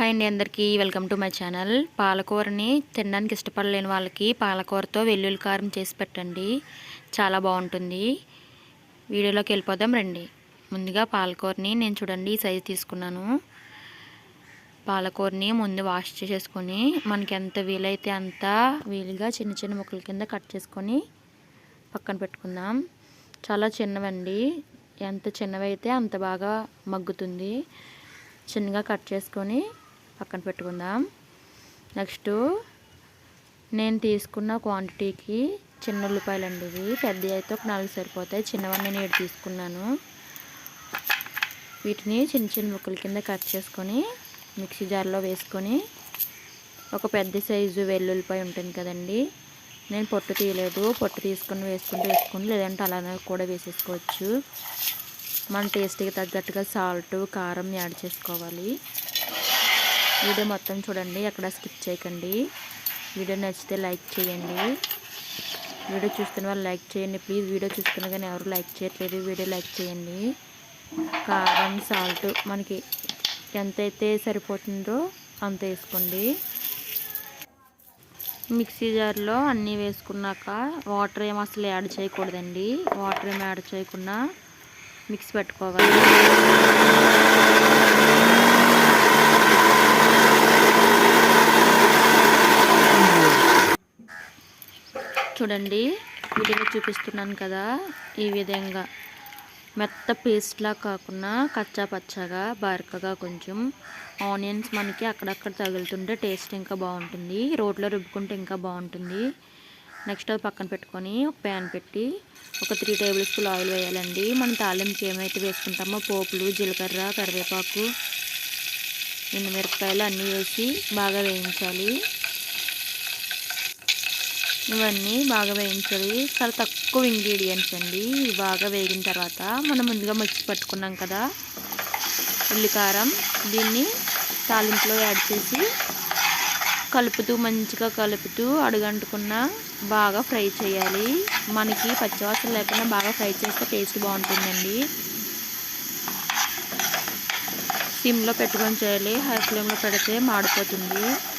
Hi అండి అందరికీ. Welcome to my channel. పాలకూరని తినడానికి ఇష్టపడలేని వాళ్ళకి పాలకూరతో వెల్లుల్లి కారం చేసి పెట్టండి. చాలా బాగుంటుంది. వీడియోలోకి వెళ్ళిపోదాం రండి. ముందుగా పాలకూరని నేను చూడండి ఈ సైజు తీసుకున్నాను. పాలకూరని ముందు వాష్ చేసేసుకొని మనకి ఎంత వీలైతే అంత వీలుగా చిన్న చిన్న ముక్కల కింద కట్ చేసుకొని పక్కన పెట్టుకుందాం. చాలా చిన్నవండి. ఎంత చిన్నవైతే అంత బాగా మగ్గుతుంది. చిన్నగా కట్ చేసుకొని పక్కన పెట్టుకుందాం. నెక్స్ట్ నేను తీసుకున్న క్వాంటిటీకి చిన్న ఉల్లిపాయలు అండి ఇవి. పెద్దవి అయితే ఒక నాలుగు సరిపోతాయి. చిన్నవన్నీ నేను ఏడు తీసుకున్నాను. వీటిని చిన్న చిన్న ముక్కల కింద కట్ చేసుకొని మిక్సీ జార్లో వేసుకొని ఒక పెద్ద సైజు వెల్లుల్లిపాయ ఉంటుంది కదండి. నేను పొట్టు తీయలేదు. పొట్టు తీసుకొని వేసుకుంటూ వేసుకుని లేదంటే అలానే కూడా వేసేసుకోవచ్చు. మన టేస్ట్కి తగ్గట్టుగా సాల్ట్ కారం యాడ్ చేసుకోవాలి. వీడియో మొత్తం చూడండి అక్కడ స్కిప్ చేయకండి. వీడియో నచ్చితే లైక్ చేయండి. వీడియో చూస్తున్న వాళ్ళు లైక్ చేయండి. ప్లీజ్ వీడియో చూస్తున్న కానీ ఎవరు లైక్ చేయట్లేదు వీడియో లైక్ చేయండి. కారం సాల్ట్ మనకి ఎంతైతే సరిపోతుందో అంత వేసుకోండి. మిక్సీ జార్లో అన్నీ వేసుకున్నాక వాటర్ ఏం అసలు యాడ్ చేయకూడదండి. వాటర్ ఏం యాడ్ చేయకుండా మిక్స్ పెట్టుకోవాలి. చూడండి. వీడియోలో చూపిస్తున్నాను కదా ఈ విధంగా. మెత్త పేస్ట్లా కాకుండా కచ్చా పచ్చగా బారకగా కొంచెం. ఆనియన్స్ మనకి అక్కడక్కడ తగులుతుంటే టేస్ట్ ఇంకా బాగుంటుంది. రోట్లో రుబ్బుకుంటే ఇంకా బాగుంటుంది. నెక్స్ట్ అది పక్కన పెట్టుకొని ఒక ప్యాన్ పెట్టి ఒక త్రీ టేబుల్ స్పూన్ ఆయిల్ వేయాలండి. మనం తాలింపు ఏమైతే వేసుకుంటామో పోపులు జీలకర్ర కరివేపాకు మిరపకాయలు అన్నీ వేసి బాగా వేయించాలి. ఇవన్నీ బాగా వేయించాలి. చాలా తక్కువ ఇంగ్రీడియంట్స్ అండి. ఇవి బాగా వేగిన తర్వాత మనం ముందుగా మిక్సీ పట్టుకున్నాం కదా. ఉల్లికారం దీన్ని తాలింపులో యాడ్ చేసి కలుపుతూ మంచిగా కలుపుతూ అడుగంటుకున్న బాగా ఫ్రై చేయాలి. మనకి పచ్చివాసన లేకుండా బాగా ఫ్రై చేస్తే టేస్ట్ బాగుంటుందండి. సిమ్లో పెట్టుకొని చేయాలి. హై ఫ్లేమ్లో పెడితే మాడిపోతుంది.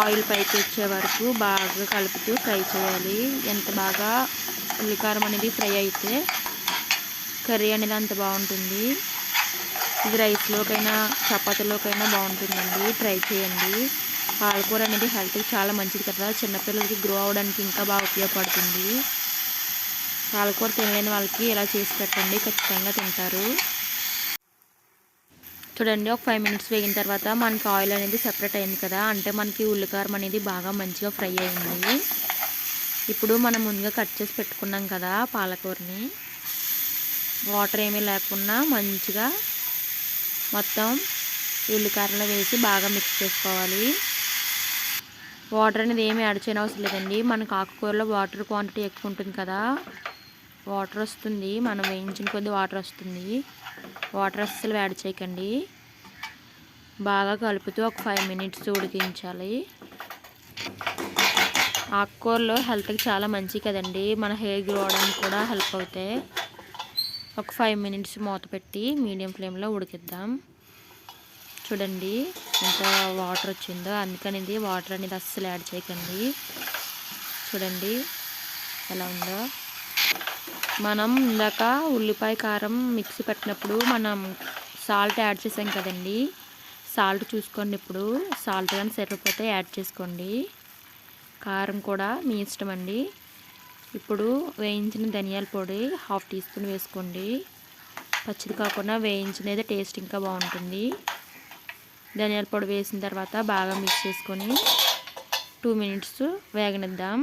ఆయిల్ పైకి వచ్చే వరకు బాగా కలుపుతూ ఫ్రై చేయాలి. ఎంత బాగా ఉల్లికారం అనేది ఫ్రై అయితే కర్రీ అనేది అంత బాగుంటుంది. ఇది రైస్లోకైనా చపాతీలోకైనా బాగుంటుందండి. ట్రై చేయండి. పాలకూర అనేది హెల్త్కి చాలా మంచిది కదా. చిన్నపిల్లలకి గ్రో అవడానికి ఇంకా బాగా ఉపయోగపడుతుంది. పాలకూర తినలేని వాళ్ళకి ఇలా చేసి పెట్టండి. ఖచ్చితంగా తింటారు. చూడండి ఒక ఫైవ్ మినిట్స్ వేగిన తర్వాత మనకి ఆయిల్ అనేది సెపరేట్ అయింది కదా. అంటే మనకి ఉల్లికారం అనేది బాగా మంచిగా ఫ్రై అయింది. ఇప్పుడు మనం ముందుగా కట్ చేసి పెట్టుకున్నాం కదా పాలకూరని. వాటర్ ఏమీ లేకుండా మంచిగా మొత్తం ఉల్లికారంలో వేసి బాగా మిక్స్ చేసుకోవాలి. వాటర్ అనేది ఏమి యాడ్ చేయనవసరం లేదండి. మనకు ఆకుకూరలో వాటర్ క్వాంటిటీ ఎక్కువ ఉంటుంది కదా. వాటర్ వస్తుంది. మనం వేయించిన కొద్ది వాటర్ వస్తుంది. వాటర్ అస్సలు యాడ్ చేయకండి. బాగా కలుపుతూ ఒక ఫైవ్ మినిట్స్ ఉడికించాలి. ఆకుకూరలు హెల్త్కి చాలా మంచి కదండి. మన హెయిర్ గ్రో అవడానికి కూడా హెల్ప్ అవుతాయి. ఒక ఫైవ్ మినిట్స్ మూత పెట్టి మీడియం ఫ్లేమ్లో ఉడికిద్దాం. చూడండి ఎంత వాటర్ వచ్చిందో. అందుకని ఇది వాటర్ అనేది అస్సలు యాడ్ చేయకండి. చూడండి ఎలా ఉందో. మనం ఇందాక ఉల్లిపాయ కారం మిక్సీ పెట్టినప్పుడు మనం సాల్ట్ యాడ్ చేసాం కదండి. సాల్ట్ చూసుకోండి ఇప్పుడు. సాల్ట్ కానీ సరిపోతే యాడ్ చేసుకోండి. కారం కూడా మీ ఇష్టం అండి. ఇప్పుడు వేయించిన ధనియాల పొడి హాఫ్ టీ స్పూన్ వేసుకోండి. పచ్చిది కాకుండా వేయించినది టేస్ట్ ఇంకా బాగుంటుంది. ధనియాల పొడి వేసిన తర్వాత బాగా మిక్స్ చేసుకొని టూ మినిట్స్ వేగనిద్దాం.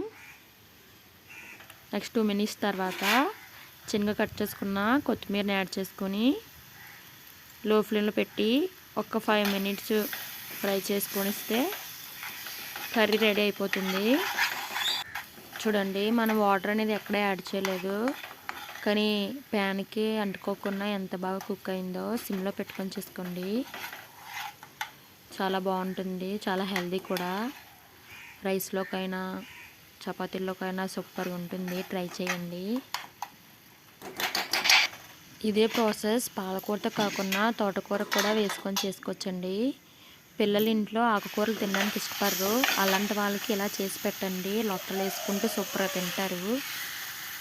నెక్స్ట్ టూ మినిట్స్ తర్వాత చిన్నగా కట్ చేసుకున్న కొత్తిమీరని యాడ్ చేసుకొని లో ఫ్లేమ్లో పెట్టి ఒక ఫైవ్ మినిట్స్ ఫ్రై చేసుకొని ఇస్తే కర్రీ రెడీ అయిపోతుంది. చూడండి మనం వాటర్ అనేది ఎక్కడ యాడ్ చేయలేదు. కానీ ప్యాన్కి అంటుకోకుండా ఎంత బాగా కుక్ అయిందో సిమ్లో పెట్టుకొని చేసుకోండి. చాలా బాగుంటుంది చాలా హెల్దీ కూడా. రైస్లోకైనా చపాతీల్లోకైనా సూపర్గా ఉంటుంది. ట్రై చేయండి. ఇదే ప్రాసెస్ పాలకూరతో కాకుండా తోటకూర కూడా వేసుకొని చేసుకోవచ్చండి. పిల్లలు ఇంట్లో ఆకుకూరలు తినడానికి ఇష్టపడరు. అలాంటి వాళ్ళకి ఇలా చేసి పెట్టండి. లొట్టలు వేసుకుంటూ సూపర్గా తింటారు.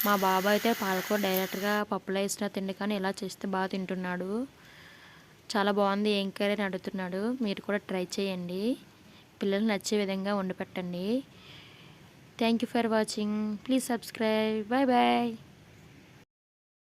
మా బాబు అయితే పాలకూర డైరెక్ట్గా పప్పులో వేసిన తిండి కానీ ఇలా చేస్తే బాగా తింటున్నాడు. చాలా బాగుంది. ఏం కర్రీ అని అడుగుతున్నాడు. మీరు కూడా ట్రై చేయండి. పిల్లలు నచ్చే విధంగా వండి పెట్టండి. Thank you for watching please subscribe bye bye